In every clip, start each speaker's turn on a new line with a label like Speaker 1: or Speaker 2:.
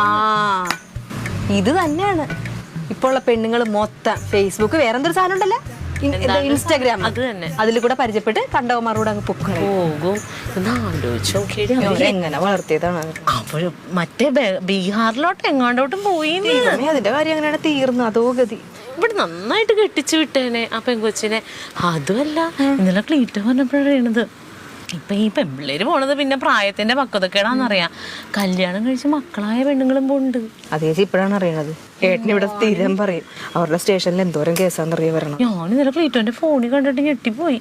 Speaker 1: ആ ഇത് തന്നെയാണ്. ഇപ്പോൾ ഉള്ള പെണ്ണുങ്ങൾ മൊത്തം ഫേസ്ബുക്ക് വേറെ എന്തൊരു സാധനം ഉണ്ടല്ലോ ഇൻസ്റ്റാഗ്രാം
Speaker 2: അത് തന്നെ.
Speaker 1: അതിൽ കൂടെ പരിചയപ്പെട്ട് കണ്ടവന്മാരോട് അങ്ങ്
Speaker 2: പൊക്കണം
Speaker 1: എങ്ങനെ വളർത്തിയതാണ്.
Speaker 2: മറ്റേ ബീഹാറിലോട്ട് എങ്ങാണ്ടോട്ടും പോയി
Speaker 1: അതിന്റെ കാര്യം അങ്ങനെയാണ് തീർന്നു? അതോ ഗതി?
Speaker 2: ഇവിടെ നന്നായിട്ട് കെട്ടിച്ചു വിട്ടേനെ ആ പെങ്കൊച്ചിനെ അതുമല്ല ഇന്നലെ ക്ലീറ്റ പറഞ്ഞപ്പോഴാണത് ഇപ്പൊ ഈ പെമ്പിള്ളേര് പോണത് പിന്നെ പ്രായത്തിന്റെ പക്വതക്കേടാന്നറിയാം. കല്യാണം കഴിച്ച് മക്കളായ പെണ്ണുങ്ങളും പോണ്ട്
Speaker 1: അതേ ഇപ്പോഴാണ് അറിയണത്. ഏട്ടൻ ഇവിടെ സ്ഥിരം പറയും. അവരുടെ സ്റ്റേഷനിൽ എന്തോരം കേസാന്നറിയ വരണം.
Speaker 2: ഞാൻ ഇന്നലെ ഫോണിൽ കണ്ടിട്ട് ഞെട്ടിപ്പോയി.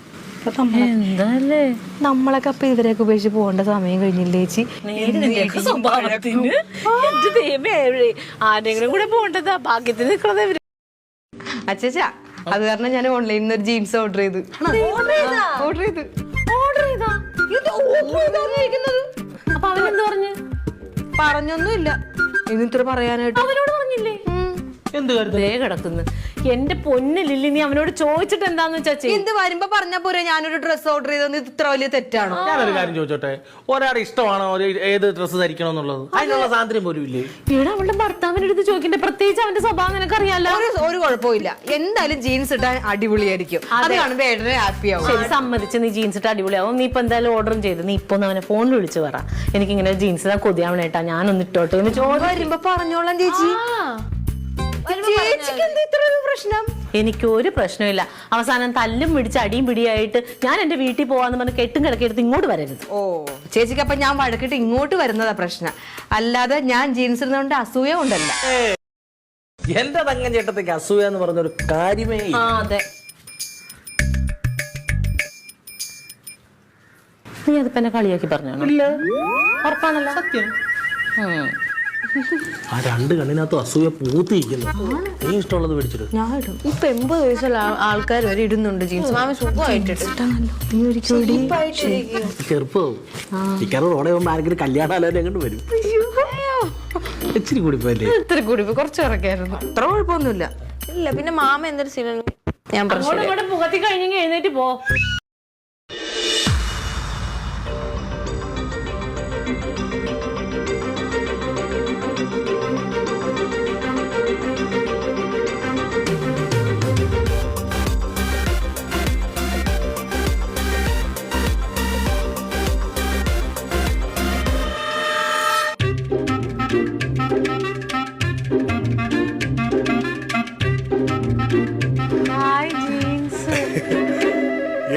Speaker 2: എന്താല്ലേ?
Speaker 1: നമ്മളൊക്കെ അപ്പൊ ഇവരെയൊക്കെ ഉപേക്ഷിച്ച് പോകേണ്ട സമയം കഴിഞ്ഞില്ലേ ചേച്ചി?
Speaker 2: ആരെങ്കിലും കൂടെ ഇവർ.
Speaker 1: അച്ഛാ അത് കാരണം ഞാൻ ഓൺലൈനിൽ നിന്ന് ഒരു ജീൻസ് ഓർഡർ ചെയ്തു. ഓർഡർ ചെയ്താ.
Speaker 2: അപ്പൊ അവനെന്ത് പറഞ്ഞു?
Speaker 1: പറഞ്ഞൊന്നുമില്ല. ഇനി ഇത്ര പറയാനായിട്ട്?
Speaker 2: അവനോട്
Speaker 3: എന്ത് കാര്യത്തിൽ
Speaker 2: ദേ കിടക്കുന്നു. എന്റെ പൊന്ന് ലില്ലി നീ അവനോട് ചോദിച്ചിട്ട് എന്താന്ന് വെച്ചാ ചെയ്യ്.
Speaker 1: എന്ത് വരുമ്പോ പറഞ്ഞ പോരെ ഞാനൊരു ഡ്രസ് ഓർഡർ ചെയ്തെന്ന് ഇത് ഇത്ര വലിയ തെറ്റാണോ?
Speaker 3: ഞാനൊരു കാര്യം ചോദിച്ചോട്ടെ? ഒരാളുടെ ഇഷ്ടമാണോ? ഒരു ഏത് ഡ്രസ് ധരിക്കണം എന്നുള്ളത്? അതിനുള്ള സ്വാതന്ത്ര്യം പോലും ഇല്ലേ?
Speaker 2: ഇവിടെ അവളുടെ ഭർത്താവിന്റെ അടുത്ത് ചോദിക്കണ്ടേ? പ്രത്യേകിച്ച് അവന്റെ സ്വഭാവം നിനക്കറിയാലോ?
Speaker 1: ഒരു ഒരു കുഴപ്പമില്ല എന്തായാലും ജീൻസ് ഇട്ടാൻ അടിപൊളിയായിരിക്കും. അത് കാണുമ്പോ ഏട്ടനെ ഹാപ്പി ആവും.
Speaker 2: ശരി സമ്മതിച്ച് നീ ജീൻസ് ഇട്ട് അടിപൊളിയാവും. നീ ഇപ്പൊ എന്തായാലും ഓർഡറും ചെയ്ത്. നീ ഇപ്പൊ ഒന്ന് അവനെ ഫോണിൽ വിളിച്ച് പറ. എനിക്കിങ്ങനെ ജീൻസ് ഇതാ കൊതിയാവണേട്ടാ. ഞാനൊന്ന് ഇട്ടോട്ടെ എന്ന് ചോദിച്ചു
Speaker 1: വരുമ്പോ പറഞ്ഞോളാം ചേച്ചി. ചേച്ചിക്ക് എന്താ ഇത്ര ഒരു പ്രശ്നം?
Speaker 2: എനിക്ക് ഒരു പ്രശ്നമില്ല അവസാനം തല്ലും പിടിച്ച് അടിയും പിടിയായിട്ട് ഞാൻ എന്റെ വീട്ടിൽ പോവാന്ന് പറഞ്ഞ് കെട്ടും കിടക്കെടുത്ത് ഇങ്ങോട്ട് വരരുത്.
Speaker 1: ഓ ചേച്ചിക്ക് അപ്പൊ ഞാൻ വഴക്കിട്ട് ഇങ്ങോട്ട് വരുന്നതാ പ്രശ്നം. അല്ലാതെ ഞാൻ ജീൻസ് ഇടുന്നതുകൊണ്ട് അസൂയ ഉണ്ടല്ല
Speaker 3: എന്റെ തങ്ങൻ ചേട്ടത്തേക്ക് അസൂയ എന്ന് പറഞ്ഞൊരു കാര്യമേ.
Speaker 2: ആ അതെ. നീ അതിപ്പോ എന്നെ കളിയാക്കി പറഞ്ഞോ? ഉറപ്പാണല്ലോ? സത്യം.
Speaker 3: ആ രണ്ട് കണ്ണിനകത്തും അസൂയ പൂത്തിയിരിക്കുന്നു. നീ ഇഷ്ടമുള്ളത് മേടിച്ചിട്ട്
Speaker 1: ഞാൻ ഇടും. ഇപ്പൊ എൺപത് വയസ്സുള്ള ആൾക്കാർ വരെ ഇടുന്നുണ്ട് ജീൻസ്. മാമ സുഖമായിട്ടിട്ട് ഇനി ഒരിക്കൽ ഇടി.
Speaker 3: ചെറുപ്പവും ഇക്കാറ് റോഡെ പോകുമ്പോൾ ആരെങ്കിലും കല്യാണാലോചന എങ്ങോട്ട് വരും? ഇച്ചിരി കൂടി പോയല്ലേ
Speaker 1: ഇത്തിരി കൂടി പോയി, കുറച്ച് ഇറക്കായിരുന്നു അത്ര കുഴപ്പമൊന്നുമില്ല.
Speaker 4: ഇല്ല പിന്നെ മാമ എന്തൊരു സീനാണ്
Speaker 1: ഞാൻ പറഞ്ഞു
Speaker 2: അങ്ങോട്ട് ഇങ്ങോട്ട് പുകത്തി കഴിഞ്ഞെങ്കിൽ എഴുന്നേറ്റ് പോ.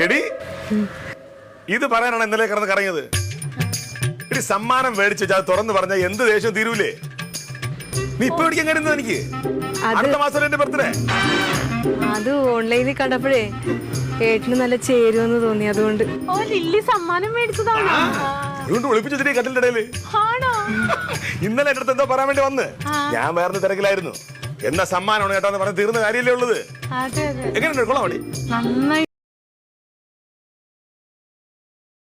Speaker 5: എടി ഇത് പറയാനാണ് ഇന്നലെ കിടന്ന് കറങ്ങിയത് എടി സമ്മാനം മേടിച്ച് വെച്ചാൽ തുറന്നു പറഞ്ഞ എന്ത് ദേഷ്യം തീരൂലേ? നീ ഇപ്പൊ മേടിക്കാൻ കരുതുന്നത് എനിക്ക്? അടുത്ത മാസം എന്റെ ബർത്ത്ഡേ
Speaker 1: അത് ഓൺലൈനിൽ കണ്ടപ്പോഴേ ഏട്ടന് നല്ല ചേരുമെന്ന് തോന്നി അതുകൊണ്ട്.
Speaker 2: ഓ ലില്ലി സമ്മാനം മേടിച്ചതാണ്?
Speaker 5: അതുകൊണ്ട് ഒളിപ്പിച്ചിട്ട് കട്ടിലിന്റെ ഇടയിൽ? ഇന്നലെ എന്റെ അടുത്ത് എന്തോ പറയാൻ വേണ്ടി വന്ന്. ഞാൻ വേറെ തിരക്കിലായിരുന്നു. എന്നാ സമ്മാനമാണ് കേട്ടോ എന്ന് പറഞ്ഞ് തീർന്ന കാര്യമല്ലേ ഉള്ളത്? എങ്ങനെയുണ്ട്? കൊള്ളാം
Speaker 2: നന്നായി